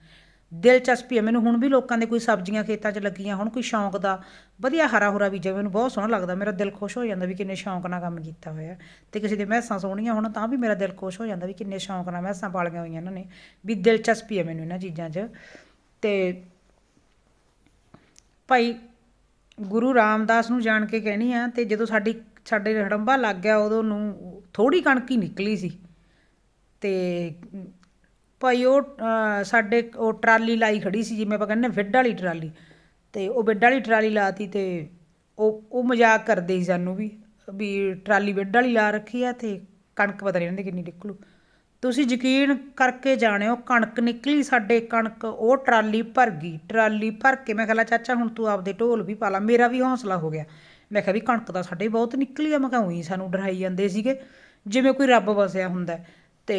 ਦਿਲਚਸਪੀ ਹੈ। ਮੈਨੂੰ ਹੁਣ ਵੀ ਲੋਕਾਂ ਦੇ ਕੋਈ ਸਬਜ਼ੀਆਂ ਖੇਤਾਂ 'ਚ ਲੱਗੀਆਂ ਹੁਣ, ਕੋਈ ਸ਼ੌਂਕ ਦਾ, ਵਧੀਆ ਹਰਾ ਹੁਰਾ ਬੀਜਿਆ ਮੈਨੂੰ ਬਹੁਤ ਸੋਹਣਾ ਲੱਗਦਾ। ਮੇਰਾ ਦਿਲ ਖੁਸ਼ ਹੋ ਜਾਂਦਾ ਵੀ ਕਿੰਨੇ ਸ਼ੌਂਕ ਨਾਲ ਕੰਮ ਕੀਤਾ ਹੋਇਆ ਤੇ ਕਿਸੇ ਦੇ ਮਹਿਸਾਂ ਸੋਹਣੀਆਂ ਹੋਣ ਤਾਂ ਵੀ ਮੇਰਾ ਦਿਲ ਖੁਸ਼ ਹੋ ਜਾਂਦਾ ਵੀ ਕਿੰਨੇ ਸ਼ੌਂਕ ਨਾਲ ਮਹਿਸਾਂ ਪਾਲੀਆਂ ਹੋਈਆਂ ਇਹਨਾਂ ਨੇ। ਵੀ ਦਿਲਚਸਪੀ ਹੈ ਮੈਨੂੰ ਇਹਨਾਂ ਚੀਜ਼ਾਂ 'ਚ। ਤੇ ਭਾਈ ਗੁਰੂ ਰਾਮਦਾਸ ਨੂੰ ਜਾਣ ਕੇ ਕਹਿਣੀ ਆ, ਤੇ ਜਦੋਂ ਸਾਡੀ, ਸਾਡੇ ਹੜੰਬਾ ਲੱਗ ਗਿਆ, ਉਦੋਂ ਨੂੰ ਥੋੜੀ ਕਣਕ ਹੀ ਨਿਕਲੀ ਸੀ। ਤੇ ਭਾਈ ਉਹ ਸਾਡੇ ਉਹ ਟਰਾਲੀ ਲਾਈ ਖੜੀ ਸੀ, ਜਿਵੇਂ ਆਪਾਂ ਕਹਿੰਦੇ ਵਿੱਢ ਵਾਲੀ ਟਰਾਲੀ। ਅਤੇ ਉਹ ਵਿੱਢ ਵਾਲੀ ਟਰਾਲੀ ਲਾਤੀ ਅਤੇ ਉਹ ਉਹ ਮਜ਼ਾਕ ਕਰਦੇ ਸੀ ਸਾਨੂੰ ਵੀ ਵੀ ਟਰਾਲੀ ਵਿੱਢ ਵਾਲੀ ਲਾ ਰੱਖੀ ਆ ਅਤੇ ਕਣਕ ਪਤਾ ਨਹੀਂ ਇਹਨਾਂ ਦੀ ਕਿੰਨੀ ਨਿਕਲੂ। ਤੁਸੀਂ ਯਕੀਨ ਕਰਕੇ ਜਾਣਿਓ, ਕਣਕ ਨਿਕਲੀ ਸਾਡੇ, ਕਣਕ ਉਹ ਟਰਾਲੀ ਭਰ ਗਈ, ਟਰਾਲੀ ਭਰ ਕੇ ਮੈਂ ਕਹਿੰਦਾ ਚਾਚਾ ਹੁਣ ਤੂੰ ਆਪਦੇ ਢੋਲ ਵੀ ਪਾ ਲਾ, ਮੇਰਾ ਵੀ ਹੌਸਲਾ ਹੋ ਗਿਆ। ਮੈਂ ਕਿਹਾ ਵੀ ਕਣਕ ਤਾਂ ਸਾਡੇ ਬਹੁਤ ਨਿਕਲੀ ਆ, ਮੈਂ ਕਿਹਾ ਉਹੀ ਸਾਨੂੰ ਡਰਾਈ ਜਾਂਦੇ ਸੀਗੇ, ਜਿਵੇਂ ਕੋਈ ਰੱਬ ਵਸਿਆ ਹੁੰਦਾ। ਹੈ। ਤੇ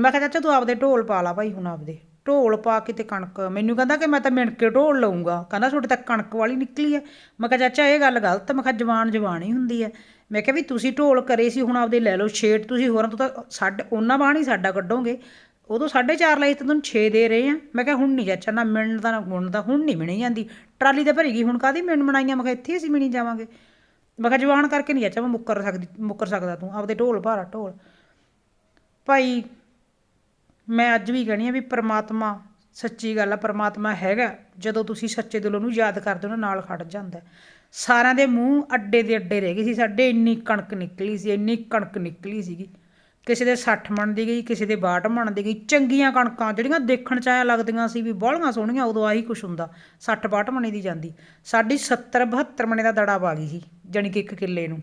ਮੈਂ ਕਿਹਾ ਚਾਚਾ ਤੂੰ ਆਪਦੇ ਢੋਲ ਪਾ ਲਾ ਭਾਈ ਹੁਣ ਆਪਦੇ। ਢੋਲ ਪਾ ਕੇ ਤੇ ਕਣਕ, ਮੈਨੂੰ ਕਹਿੰਦਾ ਕਿ ਮੈਂ ਤਾਂ ਮਿਣ ਕੇ ਢੋਲ ਲਊਂਗਾ। ਕਹਿੰਦਾ ਤੁਹਾਡੇ ਤੱਕ ਕਣਕ ਵਾਲੀ ਨਿਕਲੀ ਹੈ ਮੈਂ ਕਿਹਾ ਚਾਚਾ ਇਹ ਗੱਲ ਗਲਤ ਮੈਂ ਕਿਹਾ ਜਵਾਨ ਜਵਾਨ ਹੀ ਹੁੰਦੀ ਹੈ ਮੈਂ ਕਿਹਾ ਵੀ ਤੁਸੀਂ ਢੋਲ ਕਰੇ ਸੀ, ਹੁਣ ਆਪਦੇ ਲੈ ਲਓ ਛੇਟ ਤੁਸੀਂ ਹੋਰਾਂ ਤੋਂ ਤਾਂ ਸਾਡੇ, ਉਹਨਾਂ ਬਾਣ ਹੀ ਸਾਡਾ ਕੱਢੋਗੇ। ਉਦੋਂ 4.5 ਲਈ ਤਾਂ ਤੁਹਾਨੂੰ 6 ਦੇ ਰਹੇ ਆ। ਮੈਂ ਕਿਹਾ ਹੁਣ ਨਹੀਂ ਚਾਚਾ, ਨਾ ਮਿਲਣ ਦਾ ਨਾ ਗੁਣ ਦਾ ਹੁਣ ਨਹੀਂ ਮਿਣੀ ਜਾਂਦੀ। ਟਰਾਲੀ ਤੇ ਭਰੀ ਗਈ, ਹੁਣ ਕਾਦੀ ਮਿਣ ਮਣਾਈਆਂ ਮੈਂ ਕਿਹਾ ਇੱਥੇ ਅਸੀਂ ਮਿਣੀ ਜਾਵਾਂਗੇ। ਮੈਂ ਕਿਹਾ ਜਵਾਨ ਕਰਕੇ ਨਹੀਂ ਚਾਚਾ, ਮੈਂ ਮੁੱਕਰ ਸਕਦੀ, ਮੁੱਕਰ ਸਕਦਾ ਤੂੰ। ਆਪਦੇ ਢੋਲ ਭਾਰਾ ਢੋਲ। ਭਾਈ ਮੈਂ ਅੱਜ ਵੀ ਕਹਿਣੀ ਆ ਵੀ ਪਰਮਾਤਮਾ, ਸੱਚੀ ਗੱਲ ਆ, ਪਰਮਾਤਮਾ ਹੈਗਾ। ਜਦੋਂ ਤੁਸੀਂ ਸੱਚੇ ਦਿਲੋਂ ਨੂੰ ਯਾਦ ਕਰਦੇ ਹੋ ਨਾਲ ਖੜ ਜਾਂਦਾ ਸਾਰਿਆਂ ਦੇ ਮੂੰਹ ਅੱਡੇ ਦੇ ਅੱਡੇ ਰਹਿ ਗਏ ਸੀ ਸਾਡੇ, ਇੰਨੀ ਕਣਕ ਨਿਕਲੀ ਸੀ, ਇੰਨੀ ਕਣਕ ਨਿਕਲੀ ਸੀਗੀ। ਕਿਸੇ ਦੇ 60 ਮਣ ਦੀ ਗਈ, ਕਿਸੇ ਦੇ 62 ਮਣ ਦੀ ਗਈ, ਚੰਗੀਆਂ ਕਣਕਾਂ ਜਿਹੜੀਆਂ ਦੇਖਣ ਚ ਆਇਆ ਲੱਗਦੀਆਂ ਸੀ ਵੀ ਬਾਹਲੀਆਂ ਸੋਹਣੀਆਂ, ਉਦੋਂ ਆਹੀ ਕੁਛ ਹੁੰਦਾ 60 62 ਮਣੇ ਦੀ ਜਾਂਦੀ। ਸਾਡੀ 70 72 ਮਣੇ ਦਾ ਦੜਾ ਪਾ ਗਈ ਸੀ, ਜਾਣੀ ਕਿ ਇੱਕ ਕਿੱਲੇ ਨੂੰ।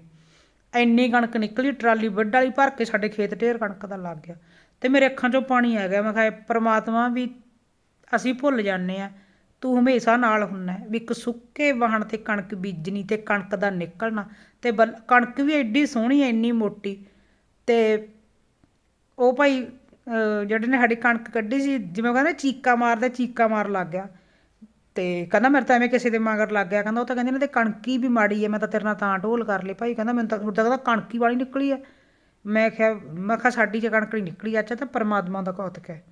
ਇੰਨੀ ਕਣਕ ਨਿਕਲੀ, ਟਰਾਲੀ ਵੱਡ ਵਾਲੀ ਭਰ ਕੇ ਸਾਡੇ ਖੇਤ ਢੇਰ ਕਣਕ ਦਾ ਲੱਗ ਗਿਆ। ਅਤੇ ਮੇਰੇ ਅੱਖਾਂ 'ਚੋਂ ਪਾਣੀ ਆ ਗਿਆ। ਮੈਂ ਕਿਹਾ ਪਰਮਾਤਮਾ ਵੀ ਅਸੀਂ ਭੁੱਲ ਜਾਂਦੇ ਹਾਂ। ਤੂੰ ਹਮੇਸ਼ਾ ਨਾਲ ਹੁੰਨਾ ਵੀ ਇੱਕ ਸੁੱਕੇ ਵਾਹਣ ਤੇ ਕਣਕ ਬੀਜਣੀ ਤੇ ਕਣਕ ਦਾ ਨਿਕਲਣਾ ਤੇ ਬਲ- ਕਣਕ ਵੀ ਐਡੀ ਸੋਹਣੀ ਐ ਇੰਨੀ ਮੋਟੀ। ਤੇ ਉਹ ਭਾਈ ਜਿਹੜੇ ਨੇ ਸਾਡੀ ਕਣਕ ਕੱਢੀ ਸੀ, ਜਿਵੇਂ ਕਹਿੰਦਾ ਚੀਕਾ ਮਾਰਦਾ, ਚੀਕਾ ਮਾਰ ਲੱਗ ਗਿਆ। ਤੇ ਕਹਿੰਦਾ, ਮੇਰੇ ਤਾਂ ਐਵੇਂ ਕਿਸੇ ਦੇ ਮਗਰ ਲੱਗ ਗਿਆ। ਕਹਿੰਦਾ, ਉਹ ਤਾਂ ਕਹਿੰਦੇ ਨੇ ਤੇ ਕਣਕੀ ਵੀ ਮਾੜੀ ਹੈ, ਮੈਂ ਤਾਂ ਤੇਰੇ ਨਾਲ ਤਾਂ ਢੋਲ ਕਰ ਲਈ ਭਾਈ। ਕਹਿੰਦਾ, ਮੈਨੂੰ ਤਾਂ ਤੁਹਾਡਾ ਕਹਿੰਦਾ ਕਣਕੀ ਵਾਲੀ ਨਿਕਲੀ ਹੈ। ਮੈਂ ਕਿਹਾ ਮੈਂ ਕਿਹਾ ਸਾਡੀ ਜੇ ਕਣਕ ਨਹੀਂ ਨਿਕਲੀ ਅੱਛਾ ਤਾਂ ਪਰਮਾਤਮਾ ਦਾ ਕੌਤਕ ਹੈ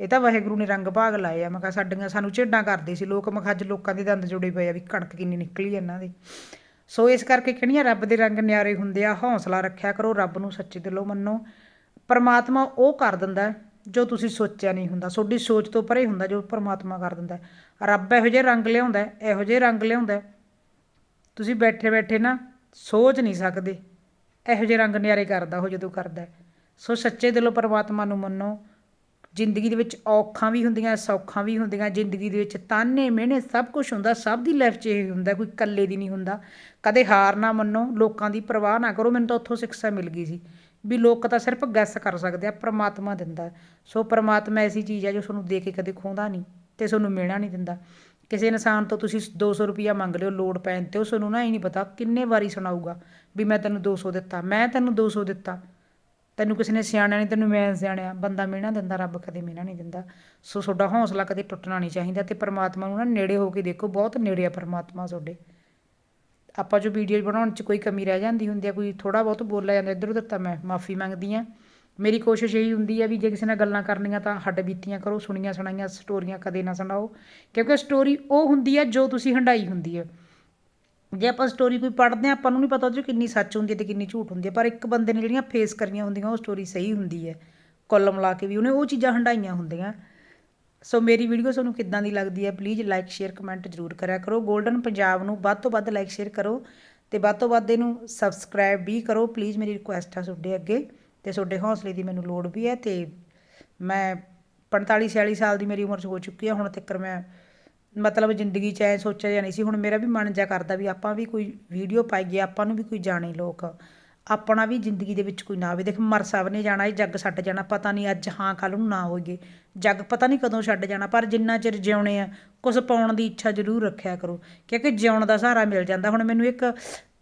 ਇਹ ਤਾਂ ਵਾਹਿਗੁਰੂ ਨੇ ਰੰਗ ਭਾਗ ਲਾਏ ਆ। ਮੈਂ ਕਿਹਾ ਸਾਡੀਆਂ ਸਾਨੂੰ ਝੇਡਾਂ ਕਰਦੇ ਸੀ ਲੋਕ। ਮੈਂ ਅੱਜ ਲੋਕਾਂ ਦੇ ਦੰਦ ਜੁੜੇ ਪਏ ਆ ਵੀ ਕਣਕ ਕਿੰਨੀ ਨਿਕਲੀ ਇਹਨਾਂ ਦੀ। ਸੋ ਇਸ ਕਰਕੇ ਕਹਿੰਦੀਆਂ ਰੱਬ ਦੇ ਰੰਗ ਨਿਆਰੇ ਹੁੰਦੇ ਆ, ਹੌਸਲਾ ਰੱਖਿਆ ਕਰੋ, ਰੱਬ ਨੂੰ ਸੱਚੇ ਦਿਲੋਂ ਮੰਨੋ। ਪਰਮਾਤਮਾ ਉਹ ਕਰ ਦਿੰਦਾ ਜੋ ਤੁਸੀਂ ਸੋਚਿਆ ਨਹੀਂ ਹੁੰਦਾ। ਤੁਹਾਡੀ ਸੋਚ ਤੋਂ ਪਰੇ ਹੁੰਦਾ ਜੋ ਪਰਮਾਤਮਾ ਕਰ ਦਿੰਦਾ ਰੱਬ ਇਹੋ ਜਿਹੇ ਰੰਗ ਲਿਆਉਂਦਾ ਇਹੋ ਜਿਹੇ ਰੰਗ ਲਿਆਉਂਦਾ ਤੁਸੀਂ ਬੈਠੇ ਬੈਠੇ ਨਾ ਸੋਚ ਨਹੀਂ ਸਕਦੇ। ਇਹੋ ਜਿਹੇ ਰੰਗ ਨਿਆਰੇ ਕਰਦਾ ਉਹ ਜਦੋਂ ਕਰਦਾ ਸੋ ਸੱਚੇ ਦਿਲੋਂ ਪਰਮਾਤਮਾ ਨੂੰ ਮੰਨੋ, ਜ਼ਿੰਦਗੀ ਦੇ ਵਿੱਚ ਔਖਾਂ ਵੀ ਹੁੰਦੀਆਂ, ਸੌਖਾਂ ਵੀ ਹੁੰਦੀਆਂ, ਜ਼ਿੰਦਗੀ ਦੇ ਵਿੱਚ ਤਾਨੇ ਮਿਹਣੇ ਸਭ ਕੁਝ ਹੁੰਦਾ, ਸਭ ਦੀ ਲਾਈਫ 'ਚ ਇਹ ਹੁੰਦਾ, ਕੋਈ ਇਕੱਲੇ ਦੀ ਨਹੀਂ ਹੁੰਦਾ। ਕਦੇ ਹਾਰ ਨਾ ਮੰਨੋ, ਲੋਕਾਂ ਦੀ ਪਰਵਾਹ ਨਾ ਕਰੋ, ਮੈਨੂੰ ਤਾਂ ਉੱਥੋਂ ਸਿੱਖਿਆ ਮਿਲ ਗਈ ਸੀ ਵੀ ਲੋਕ ਤਾਂ ਸਿਰਫ ਗੈਸ ਕਰ ਸਕਦੇ ਆ, ਪ੍ਰਮਾਤਮਾ ਦਿੰਦਾ ਸੋ ਪ੍ਰਮਾਤਮਾ ਐਸੀ ਚੀਜ਼ ਹੈ ਜੋ ਤੁਹਾਨੂੰ ਦੇ ਕੇ ਕਦੇ ਖੋਂਦਾ ਨਹੀਂ ਤੇ ਤੁਹਾਨੂੰ ਮਿਲਣਾ ਨਹੀਂ ਦਿੰਦਾ। ਕਿਸੇ ਇਨਸਾਨ ਤੋਂ ਤੁਸੀਂ 200 ਰੁਪਿਆ ਮੰਗ ਲਿਓ, ਲੋੜ ਪੈਣ ਤੇ ਉਹ ਨੂੰ ਨਾ ਹੀ ਨਹੀਂ ਪਤਾ ਕਿੰਨੇ ਵਾਰੀ ਸੁਣਾਊਗਾ। ਵੀ ਮੈਂ ਤੈਨੂੰ 200 ਦਿੱਤਾ, ਮੈਂ ਤੈਨੂੰ 200 ਦਿੱਤਾ। ਤੈਨੂੰ ਕਿਸੇ ਨੇ ਸਿਆਣਿਆ ਨਹੀਂ, ਤੈਨੂੰ ਮੈਂ ਸਿਆਣਿਆ। ਬੰਦਾ ਮਿਹਣਾ ਦਿੰਦਾ, ਰੱਬ ਕਦੇ ਮਿਹਣਾ ਨਹੀਂ ਦਿੰਦਾ। ਸੋ ਤੁਹਾਡਾ ਹੌਸਲਾ ਕਦੇ ਟੁੱਟਣਾ ਨਹੀਂ ਚਾਹੀਦਾ ਤੇ ਪਰਮਾਤਮਾ ਨੂੰ ਨਾ ਨੇੜੇ ਹੋ ਕੇ ਦੇਖੋ, ਬਹੁਤ ਨੇੜੇ ਆ ਪਰਮਾਤਮਾ ਤੁਹਾਡੇ। ਆਪਾਂ ਜੋ ਵੀਡੀਓ ਬਣਾਉਣ 'ਚ ਕੋਈ ਕਮੀ ਰਹਿ ਜਾਂਦੀ ਹੁੰਦੀ ਆ, ਕੋਈ ਥੋੜਾ ਬਹੁਤ ਬੋਲਿਆ ਜਾਂਦਾ, ਇੱਧਰ ਉੱਧਰ ਤਾਂ ਮੈਂ ਮਾਫੀ ਮੰਗਦੀ ਆ ਮੇਰੀ ਕੋਸ਼ਿਸ਼ ਇਹੀ ਹੁੰਦੀ ਆ ਵੀ ਜੇ ਕਿਸੇ ਨਾਲ ਗੱਲਾਂ ਕਰਨੀਆਂ ਤਾਂ ਹੱਡ ਬੀਤੀਆਂ ਕਰੋ, ਸੁਣੀਆਂ ਸੁਣਾਈਆਂ, ਸਟੋਰੀਆਂ ਕਦੇ ਨਾ ਸੁਣਾਓ। ਕਿਉਂਕਿ ਸਟੋਰੀ ਉਹ ਹੁੰਦੀ ਆ ਜੋ ਤੁਸੀਂ ਹੰਡਾਈ ਹੁੰਦੀ ਆ। ਜੇ ਆਪਾਂ ਸਟੋਰੀ ਕੋਈ ਪੜ੍ਹਦੇ ਆ ਆਪਾਂ ਨੂੰ ਨਹੀਂ ਪਤਾ ਉਹ 'ਚ ਕਿੰਨੀ ਸੱਚ ਹੁੰਦੀ ਹੈ ਤੇ ਕਿੰਨੀ ਝੂਠ ਹੁੰਦੀ ਹੈ, ਪਰ ਇੱਕ ਬੰਦੇ ਨੇ ਜਿਹੜੀਆਂ ਫੇਸ ਕਰੀਆਂ ਹੁੰਦੀਆਂ, ਉਹ ਸਟੋਰੀ ਸਹੀ ਹੁੰਦੀ ਹੈ। ਕੋਲਮ ਲਾ ਕੇ ਵੀ ਉਹਨੇ ਉਹ ਚੀਜ਼ਾਂ ਹੰਡਾਈਆਂ ਹੁੰਦੀਆਂ। ਸੋ ਮੇਰੀ ਵੀਡੀਓ ਤੁਹਾਨੂੰ ਕਿੱਦਾਂ ਦੀ ਲੱਗਦੀ ਹੈ ਪਲੀਜ਼ ਲਾਈਕ ਸ਼ੇਅਰ ਕਮੈਂਟ ਜ਼ਰੂਰ ਕਰਿਆ ਕਰੋ। 골ਡਨ ਪੰਜਾਬ ਨੂੰ ਵੱਧ ਤੋਂ ਵੱਧ ਲਾਈਕ ਸ਼ੇਅਰ ਕਰੋ ਤੇ ਵੱਧ ਤੋਂ ਵੱਧ ਇਹਨੂੰ ਸਬਸਕ੍ਰਾਈਬ ਵੀ ਕਰੋ। ਪਲੀਜ਼ ਮੇਰੀ ਰਿਕੁਐਸਟ ਆ ਤੁਹਾਡੇ ਅੱਗੇ ਤੇ ਤੁਹਾਡੇ ਹੌਸਲੇ ਦੀ ਮੈਨੂੰ ਲੋੜ ਵੀ ਹੈ ਤੇ ਮੈਂ 45 46 ਸਾਲ ਦੀ ਮੇਰੀ ਉਮਰ 'ਚ ਹੋ ਚੁੱਕੀ ਹੈ ਹੁਣ ਤੱਕ ਮੈਂ ਮਤਲਬ ਜ਼ਿੰਦਗੀ 'ਚ ਐ ਸੋਚਿਆ ਜਾਂ ਨਹੀਂ ਸੀ, ਹੁਣ ਮੇਰਾ ਵੀ ਮਨ ਜਾ ਕਰਦਾ ਵੀ ਆਪਾਂ ਵੀ ਕੋਈ ਵੀਡੀਓ ਪਾਈਏ ਆਪਾਂ ਨੂੰ ਵੀ ਕੋਈ ਜਾਣੇ ਲੋਕ। ਆਪਣਾ ਵੀ ਜ਼ਿੰਦਗੀ ਦੇ ਵਿੱਚ ਕੋਈ ਨਾ ਆਵੇ। ਦੇਖ, ਮਰ ਸਭ ਨੇ ਜਾਣਾ, ਇਹ ਜੱਗ ਛੱਡ ਜਾਣਾ, ਪਤਾ ਨਹੀਂ ਅੱਜ ਹਾਂ ਕੱਲ ਨੂੰ ਨਾ ਹੋਈਏ। ਜੱਗ ਪਤਾ ਨਹੀਂ ਕਦੋਂ ਛੱਡ ਜਾਣਾ, ਪਰ ਜਿੰਨਾ ਚਿਰ ਜਿਉਣੇ ਆ ਕੁਝ ਪਾਉਣ ਦੀ ਇੱਛਾ ਜ਼ਰੂਰ ਰੱਖਿਆ ਕਰੋ। ਕਿਉਂਕਿ ਜਿਉਣ ਦਾ ਸਹਾਰਾ ਮਿਲ ਜਾਂਦਾ। ਹੁਣ ਮੈਨੂੰ ਇੱਕ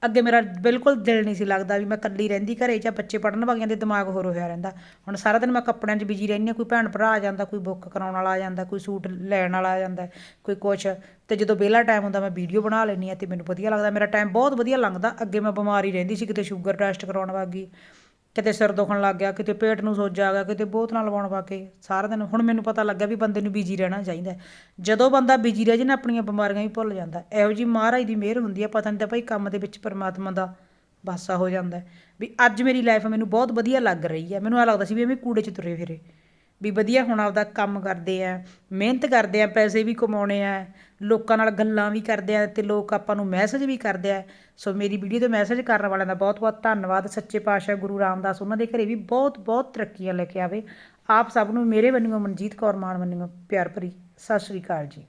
ਅੱਗੇ ਮੇਰਾ ਬਿਲਕੁਲ ਦਿਲ ਨਹੀਂ ਸੀ ਲੱਗਦਾ ਵੀ ਮੈਂ ਇਕੱਲੀ ਰਹਿੰਦੀ ਘਰੇ ਜਾਂ ਬੱਚੇ ਪੜਨ ਵਗ ਦੇ ਦਿਮਾਗ ਹੋਰ ਹੋਇਆ ਰਹਿੰਦਾ। ਹੁਣ ਸਾਰਾ ਦਿਨ ਮੈਂ ਕੱਪੜਿਆਂ 'ਚ ਬਿਜ਼ੀ ਰਹਿੰਦੀ ਹਾਂ, ਕੋਈ ਭੈਣ ਭਰਾ ਆ ਜਾਂਦਾ, ਕੋਈ ਬੁੱਕ ਕਰਾਉਣ ਵਾਲਾ ਆ ਜਾਂਦਾ, ਕੋਈ ਸੂਟ ਲੈਣ ਵਾਲਾ ਆ ਜਾਂਦਾ, ਕੋਈ ਕੁਛ। ਤੇ ਜਦੋਂ ਵਿਹਲਾ ਟਾਈਮ ਹੁੰਦਾ ਮੈਂ ਵੀਡੀਓ ਬਣਾ ਲੈਂਦੀ ਹਾਂ ਤੇ ਮੈਨੂੰ ਵਧੀਆ ਲੱਗਦਾ। ਮੇਰਾ ਟਾਈਮ ਬਹੁਤ ਵਧੀਆ ਲੰਘਦਾ। ਅੱਗੇ ਮੈਂ ਬਿਮਾਰੀ ਰਹਿੰਦੀ ਸੀ, ਕਿਤੇ ਸ਼ੂਗਰ ਟੈਸਟ ਕਰਾਉਣ ਵਗ। ਗਈ ਕਿਤੇ ਸਿਰ ਦੁਖਣ ਲੱਗ ਗਿਆ, ਕਿਤੇ ਪੇਟ ਨੂੰ ਸੋਜਾ ਆ ਗਿਆ, ਕਿਤੇ ਬੋਤਲਾਂ ਲਵਾਉਣ ਵਗ ਕੇ, ਸਾਰਾ ਦਿਨ। ਹੁਣ ਮੈਨੂੰ ਪਤਾ ਲੱਗਿਆ ਵੀ ਬੰਦੇ ਨੂੰ ਬਿਜ਼ੀ ਰਹਿਣਾ ਚਾਹੀਦਾ ਜਦੋਂ ਬੰਦਾ ਬਿਜ਼ੀ ਰਹਿ ਜੇ ਨਾ, ਆਪਣੀਆਂ ਬਿਮਾਰੀਆਂ ਵੀ ਭੁੱਲ ਜਾਂਦਾ ਇਹੋ ਜੀ ਮਹਾਰਾਜ ਦੀ ਮਿਹਰ ਹੁੰਦੀ ਹੈ, ਪਤਾ ਨਹੀਂ ਤਾਂ ਭਾਈ ਕੰਮ ਦੇ ਵਿੱਚ ਪਰਮਾਤਮਾ ਦਾ ਵਾਸਾ ਹੋ ਜਾਂਦਾ ਵੀ ਅੱਜ ਮੇਰੀ ਲਾਈਫ ਮੈਨੂੰ ਬਹੁਤ ਵਧੀਆ ਲੱਗ ਰਹੀ ਹੈ। ਮੈਨੂੰ ਐ ਲੱਗਦਾ ਸੀ ਵੀ ਐਵੇਂ ਕੂੜੇ 'ਚ ਤੁਰੇ ਫਿਰੇ। ਵੀ ਵਧੀਆ ਹੁਣ ਆਪਦਾ ਕੰਮ ਕਰਦੇ ਹੈ ਮਿਹਨਤ ਕਰਦੇ ਹੈ ਪੈਸੇ ਵੀ ਕਮਾਉਣੇ ਹੈ ਲੋਕਾਂ ਨਾਲ ਗੱਲਾਂ ਵੀ ਕਰਦੇ ਹੈ ਅਤੇ ਲੋਕ ਆਪਾਂ ਨੂੰ ਮੈਸੇਜ ਵੀ ਕਰਦੇ ਹੈ ਸੋ ਮੇਰੀ ਵੀਡੀਓ ਤੇ ਮੈਸੇਜ ਕਰਨ ਵਾਲਿਆਂ ਦਾ ਬਹੁਤ ਬਹੁਤ ਧੰਨਵਾਦ, ਸੱਚੇ ਪਾਤਸ਼ਾਹ ਗੁਰੂ ਰਾਮਦਾਸ ਉਹਨਾਂ ਦੇ ਘਰੇ ਵੀ ਬਹੁਤ ਬਹੁਤ ਤਰੱਕੀਆਂ ਲੈ ਕੇ ਆਵੇ। ਆਪ ਸਭ ਨੂੰ ਮੇਰੇ ਵੱਲੋਂ ਮਨਜੀਤ ਕੌਰ ਮਾਨ ਵੱਲੋਂ ਪਿਆਰ ਭਰੀ ਸਤਿ ਸ਼੍ਰੀ ਅਕਾਲ ਜੀ।